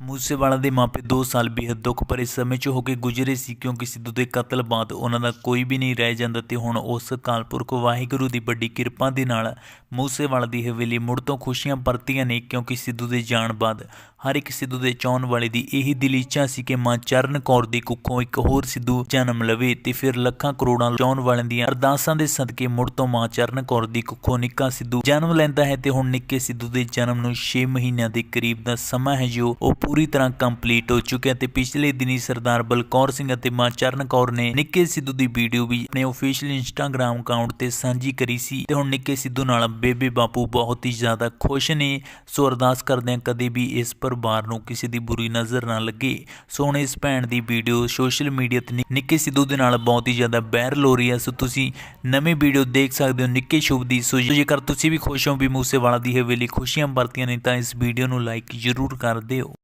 ਮੂਸੇਵਾਲਾ ਦੇ ਮਾਪੇ 2 ਸਾਲ ਬੇਹੱਦ ਦੁੱਖ ਭਰੇ ਸਮੇਂ 'ਚ ਹੋ ਕੇ ਗੁਜ਼ਰੇ ਸੀ ਕਿਉਂਕਿ ਸਿੱਧੂ ਦੇ ਕਤਲ ਬਾਅਦ ਉਹਨਾਂ ਦਾ ਕੋਈ ਵੀ ਨਹੀਂ ਰਹਿ ਜਾਂਦਾ ਤੇ ਹੁਣ ਉਸ ਅਕਾਲ ਪੁਰਖ ਵਾਹਿਗੁਰੂ ਦੀ ਵੱਡੀ ਕਿਰਪਾ ਦੇ ਨਾਲ ਮੂਸੇਵਾਲਾ ਦੀ ਹਵੇਲੀ ਮੁੜ ਤੋਂ ਖੁਸ਼ੀਆਂ ਪਰਤੀਆਂ ਨੇ ਕਿਉਂਕਿ ਸਿੱਧੂ ਦੇ ਜਾਣ ਬਾਅਦ ਹਰ ਇੱਕ ਸਿੱਧੂ ਦੇ ਚਾਹਣ ਵਾਲੇ ਦੀ ਇਹੀ ਦਿਲ ਸੀ ਕਿ ਮਾਂ ਚਰਨ ਕੌਰ ਦੀ ਕੁੱਖੋਂ ਇੱਕ ਹੋਰ ਸਿੱਧੂ ਜਨਮ ਲਵੇ ਤੇ ਫਿਰ ਲੱਖਾਂ ਕਰੋੜਾਂ ਚਾਹਣ ਵਾਲਿਆਂ ਦੀਆਂ ਅਰਦਾਸਾਂ ਦੇ ਸਦਕੇ ਮੁੜ ਤੋਂ ਮਾਂ ਚਰਨ ਕੌਰ ਦੀ ਕੁੱਖੋਂ ਨਿੱਕਾ ਸਿੱਧੂ ਜਨਮ ਲੈਂਦਾ ਹੈ ਤੇ ਹੁਣ ਨਿੱਕੇ ਸਿੱਧੂ ਦੇ ਜਨਮ ਨੂੰ 6 ਮਹੀਨਿਆਂ ਦੇ ਕਰੀਬ ਦਾ ਸਮਾਂ ਹੈ, ਜੋ ਉਹ ਪੂਰੀ ਤਰ੍ਹਾਂ ਕੰਪਲੀਟ ਹੋ ਚੁੱਕਿਆ ਤੇ ਪਿਛਲੇ ਦਿਨੀ ਸਰਦਾਰ ਬਲਕੌਰ ਸਿੰਘ ਅਤੇ ਮਾਂ ਚਰਨ ਕੌਰ ਨੇ ਨਿੱਕੇ ਸਿੱਧੂ ਦੀ ਵੀਡੀਓ ਵੀ ਆਪਣੇ ਅਫੀਸ਼ੀਅਲ ਇੰਸਟਾਗ੍ਰam ਅਕਾਊਂਟ ਤੇ ਸਾਂਝੀ ਕਰੀ ਸੀ ਤੇ ਹੁਣ ਨਿੱਕੇ ਸਿੱਧੂ ਨਾਲ ਬੇਬੇ ਬਾਪੂ ਬਹੁਤ ਹੀ ਜ਼ਿਆਦਾ ਖੁਸ਼ ਨੇ। ਸੋ ਅਰਦਾਸ ਕਰਦੇ ਹਾਂ ਕਦੇ ਵੀ ਇਸ ਪਰਿਵਾਰ ਨੂੰ ਕਿਸੇ ਦੀ ਬੁਰੀ ਨਜ਼ਰ ਨਾ ਲੱਗੇ। ਸੋ ਹੁਣ ਇਸ ਭੈਣ ਦੀ ਵੀਡੀਓ ਸੋਸ਼ਲ ਮੀਡੀਆ ਤੇ ਨਿ- ਨਿੱਕੇ ਸਿੱਧੂ ਦੇ ਨਾਲ ਬਹੁਤ ਹੀ ਜ਼ਿਆਦਾ ਵਾਇਰਲ ਹੋ ਰਹੀ ਹੈ। ਸੋ ਤੁਸੀਂ ਨਵੀਂ ਵੀਡੀਓ ਦੇਖ ਸਕਦੇ ਹੋ ਨਿੱਕੇ ਸ਼ੁਭ ਦੀ। ਸੋ ਜੇਕਰ ਤੁਸੀਂ ਵੀ ਖੁਸ਼ ਹੋ ਵੀ ਮੂਸੇਵਾਲਾ ਦੀ ਹਵੇਲੀ ਖੁਸ਼ੀਆਂ ਵਰਤੀਆਂ ਨੇ ਤਾਂ ਇਸ ਵੀਡੀਓ ਨੂੰ ਲਾਈਕ ਜ਼ਰੂਰ ਕਰ ਦਿਓ।